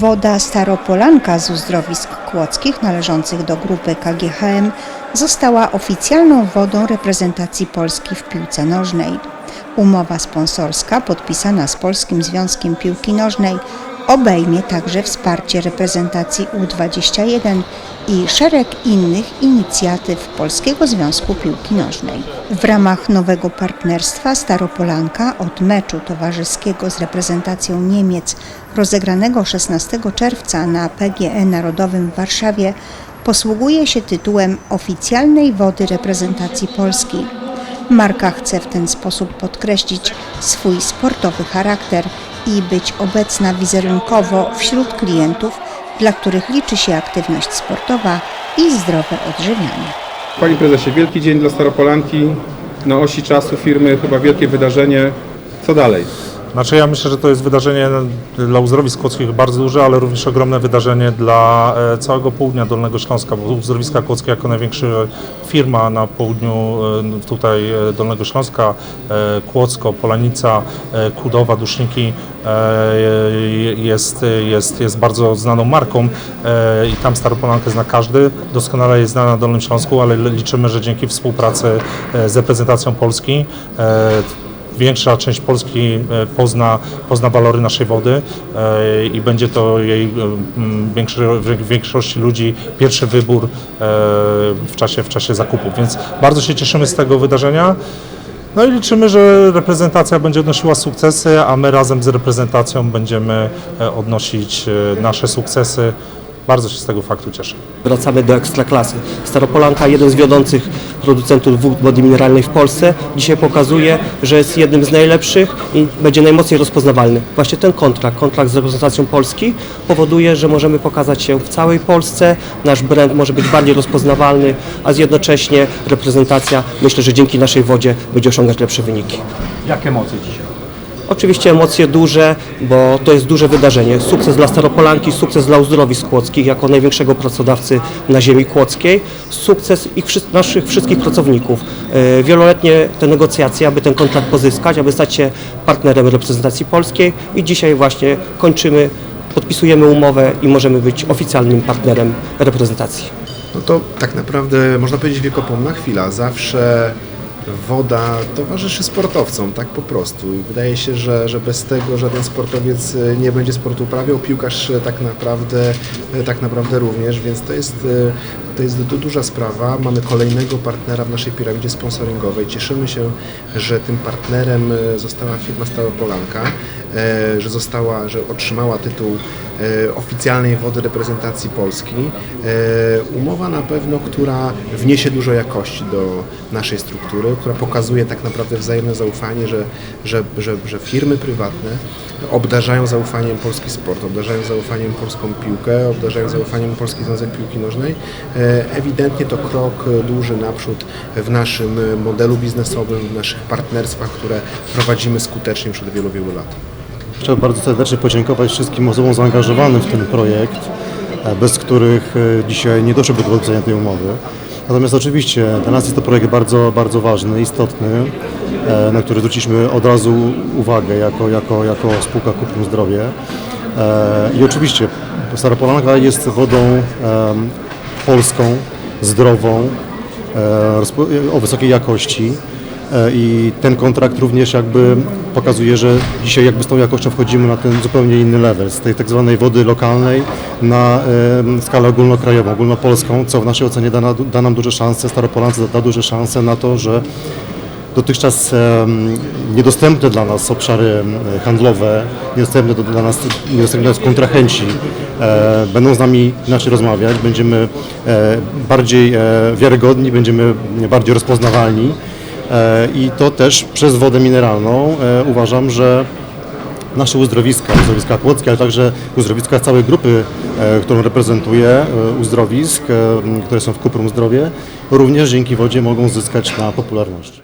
Woda Staropolanka z uzdrowisk kłodzkich należących do grupy KGHM została oficjalną wodą reprezentacji Polski w piłce nożnej. Umowa sponsorska podpisana z Polskim Związkiem Piłki Nożnej obejmie także wsparcie reprezentacji U21 i szereg innych inicjatyw Polskiego Związku Piłki Nożnej. W ramach nowego partnerstwa Staropolanka od meczu towarzyskiego z reprezentacją Niemiec rozegranego 16 czerwca na PGE Narodowym w Warszawie posługuje się tytułem oficjalnej wody reprezentacji Polski. Marka chce w ten sposób podkreślić swój sportowy charakter i być obecna wizerunkowo wśród klientów, dla których liczy się aktywność sportowa i zdrowe odżywianie. Panie prezesie, wielki dzień dla Staropolanki. Na osi czasu firmy chyba wielkie wydarzenie. Co dalej? Znaczy ja myślę, że to jest wydarzenie dla uzdrowisk kłodzkich bardzo duże, ale również ogromne wydarzenie dla e, całego południa Dolnego Śląska, bo uzdrowiska kłodzkie jako największa firma na południu e, tutaj e, Dolnego Śląska, Kłodzko, Polanica, Kudowa, Duszniki jest, jest, jest bardzo znaną marką i tam Staropolankę zna każdy. Doskonale jest znana na Dolnym Śląsku, ale liczymy, że dzięki współpracy z reprezentacją Polski większa część Polski e, pozna, pozna walory naszej wody e, i będzie to jej e, większości ludzi pierwszy wybór w czasie, w czasie zakupów. Więc bardzo się cieszymy z tego wydarzenia. No i liczymy, że reprezentacja będzie odnosiła sukcesy, a my razem z reprezentacją będziemy odnosić nasze sukcesy. Bardzo się z tego faktu cieszę. Wracamy do ekstraklasy. Staropolanka, jeden z wiodących producentów wód wody mineralnej w Polsce, dzisiaj pokazuje, że jest jednym z najlepszych i będzie najmocniej rozpoznawalny. Właśnie ten kontrakt, kontrakt z reprezentacją Polski powoduje, że możemy pokazać się w całej Polsce, nasz brand może być bardziej rozpoznawalny, a jednocześnie reprezentacja, myślę, że dzięki naszej wodzie będzie osiągać lepsze wyniki. Jak emocje dzisiaj? Oczywiście emocje duże, bo to jest duże wydarzenie. Sukces dla Staropolanki, sukces dla uzdrowisk kłodzkich jako największego pracodawcy na ziemi kłodzkiej, sukces ich, naszych wszystkich pracowników. E, Wieloletnie te negocjacje, aby ten kontrakt pozyskać, aby stać się partnerem reprezentacji polskiej i dzisiaj właśnie kończymy, podpisujemy umowę i możemy być oficjalnym partnerem reprezentacji. No to tak naprawdę można powiedzieć wiekopomna chwila. Zawsze woda towarzyszy sportowcom, tak po prostu. I wydaje się, że, że bez tego żaden sportowiec e, nie będzie sportu uprawiał, piłkarz e, tak naprawdę, e, tak naprawdę również, więc to jest, to jest du- duża sprawa. Mamy kolejnego partnera w naszej piramidzie sponsoringowej. Cieszymy się, że tym partnerem została firma Staropolanka, e, że została, że otrzymała tytuł oficjalnej wody reprezentacji Polski. E, Umowa na pewno, która wniesie dużo jakości do naszej struktury, która pokazuje tak naprawdę wzajemne zaufanie, że, że, że, że firmy prywatne obdarzają zaufaniem polski sport, obdarzają zaufaniem polską piłkę, obdarzają zaufaniem Polski Związek Piłki Nożnej. E, Ewidentnie to krok e, duży naprzód w naszym e, modelu biznesowym, w naszych partnerstwach, które prowadzimy skutecznie już od wielu, wielu lat. Chciałbym bardzo serdecznie podziękować wszystkim osobom zaangażowanym w ten projekt, e, bez których e, dzisiaj nie doszłoby do podpisania tej umowy. Natomiast oczywiście dla nas jest to projekt bardzo, bardzo ważny, istotny, e, na który zwróciliśmy od razu uwagę jako, jako, jako spółka Kuprum Zdrowie. I oczywiście Staropolanka jest wodą polską, zdrową, o wysokiej jakości. E, I ten kontrakt również jakby pokazuje, że dzisiaj jakby z tą jakością wchodzimy na ten zupełnie inny level, z tej tak zwanej wody lokalnej na skalę ogólnokrajową, ogólnopolską, co w naszej ocenie da, da nam duże szanse, Staropolance da duże szanse na to, że dotychczas niedostępne dla nas obszary handlowe, niedostępne do, dla nas, niedostępne dla nas kontrahenci e, będą z nami inaczej rozmawiać, będziemy e, bardziej wiarygodni, będziemy bardziej rozpoznawalni i to też przez wodę mineralną e, uważam, że nasze uzdrowiska, uzdrowiska kłodzkie, ale także uzdrowiska całej grupy, e, którą reprezentuję, e, uzdrowisk, e, które są w Kuprum Zdrowie, również dzięki wodzie mogą zyskać na popularności.